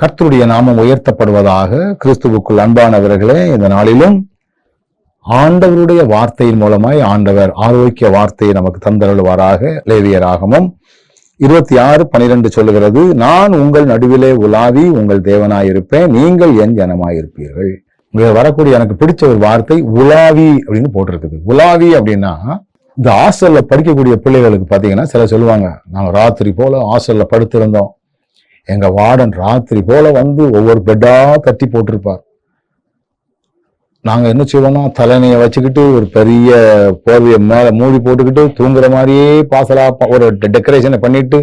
கர்த்தருடைய நாமம் உயர்த்தப்படுவதாக கிறிஸ்துவுக்குள் அன்பானவர்களே இந்த நாளிலும் ஆண்டவருடைய வார்த்தையின் மூலமாய் ஆண்டவர் ஆரோக்கிய வார்த்தையை நமக்கு தந்தருள்வாராக. லேவியராகமும் இருபத்தி ஆறு பனிரெண்டு சொல்லுகிறது நான் உங்கள் நடுவிலே உலாவி உங்கள் தேவனாயிருப்பேன் நீங்கள் என் ஜனமாயிருப்பீர்கள். இங்க வரக்கூடிய எனக்கு பிடிச்ச ஒரு வார்த்தை உலாவி அப்படின்னு போட்டிருக்குது. உலாவி அப்படின்னா இந்த ஹாஸ்டல்ல படிக்கக்கூடிய பிள்ளைகளுக்கு பாத்தீங்கன்னா சில சொல்லுவாங்க நாங்கள் ராத்திரி போல ஹாஸ்டல்ல படுத்திருந்தோம் எங்க வார்டன் ராத்திரி போல வந்து ஒவ்வொரு பெட்டா தட்டி போட்டிருப்பார். நாங்க என்ன செய்வோம்னா தலைனையை வச்சுக்கிட்டு ஒரு பெரிய போர்வையை மேல மூடி போட்டுக்கிட்டு தூங்குற மாதிரியே பாசலா ஒரு டெக்கரேஷனை பண்ணிட்டு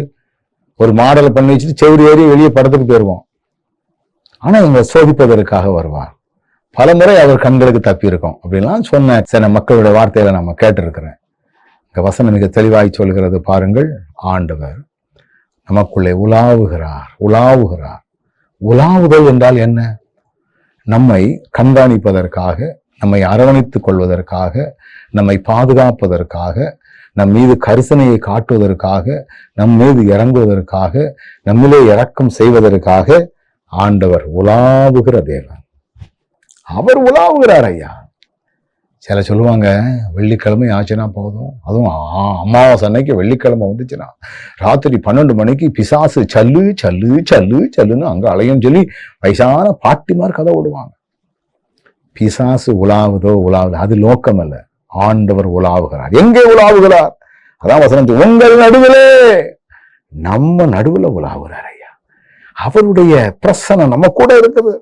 ஒரு மாடலை பண்ணி வச்சுட்டு செவ்வரி ஏறி வெளியே படத்துக்கு போயிருவோம். ஆனா இவங்க சோதிப்பதற்காக வருவார். பல முறை அவர் கண்களுக்கு தப்பி இருக்கும் அப்படின்லாம் சொன்ன சில மக்களுடைய வார்த்தைகளை நம்ம கேட்டிருக்கிறேன். இந்த வசனம் மிக தெளிவாய் சொல்கிறது பாருங்கள் ஆண்டவர் நமக்குள்ளே உலாவுகிறார் உலாவுகிறார். உலாவுதல் என்றால் என்ன? நம்மை கண்காணிப்பதற்காக நம்மை அரவணைத்துக் கொள்வதற்காக நம்மை பாதுகாப்பதற்காக நம் மீது கரிசனையை காட்டுவதற்காக நம் மீது இறங்குவதற்காக நம்மிலே இறக்கம் செய்வதற்காக ஆண்டவர் உலாவுகிற தேவன். அவர் உலாவுகிறார் ஐயா. சில சொல்லுவாங்க வெள்ளிக்கிழமை ஆச்சுன்னா போதும். அதுவும் அமாவாசை அன்னைக்கு வெள்ளிக்கிழமை வந்துச்சுன்னா ராத்திரி பன்னெண்டு மணிக்கு பிசாசு சல்லு சல்லு சல்லு சல்லுன்னு அங்கே அலையும் சொல்லி வயசான பாட்டிமார் கதை விடுவாங்க பிசாசு உலாவுதோ உலாவுதோ அது நோக்கம் அல்ல. ஆண்டவர் உலாவுகிறார். எங்கே உலாவுகிறார்? அதான் வசனம் உங்கள் நடுவிலே. நம்ம நடுவில் உலாவுகிறார் ஐயா. அவருடைய பிரசனம் நம்ம கூட இருக்குது.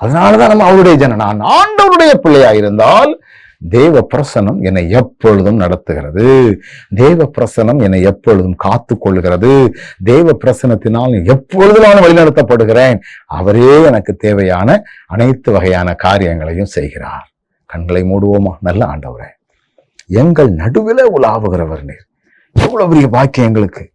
அதனாலதான் நம்ம அவருடைய ஜன நான் ஆண்டவருடைய பிள்ளையா இருந்தால் தேவ பிரசனம் என்னை எப்பொழுதும் நடத்துகிறது. தேவ பிரசனம் என்னை எப்பொழுதும் காத்து கொள்கிறது தேவ பிரசனத்தினால் எப்பொழுதும் நான் வழிநடத்தப்படுகிறேன். அவரே எனக்கு தேவையான அனைத்து வகையான காரியங்களையும் செய்கிறார். கண்களை மூடுவோமா? நல்ல ஆண்டவரே. எங்கள் நடுவில் உலாவுகிறவர் நீர். எவ்வளவு பெரிய பாக்கியம் எங்களுக்கு.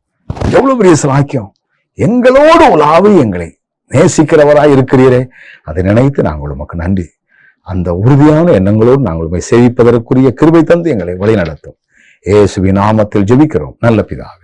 எவ்வளவு பெரிய சாக்கியம் எங்களோடு உலாவு எங்களை நேசிக்கிறவராய் இருக்கிறீரே. அதை நினைத்து நாங்கள் உமக்கு நன்றி. அந்த உறுதியான எண்ணங்களோடு நாங்கள் உண்மை சேவிப்பதற்குரிய கிருபை தந்து எங்களை வழிநடத்தும். ஏசுவி நாமத்தில் ஜெபிக்கிறோம். நல்ல பிதாவே.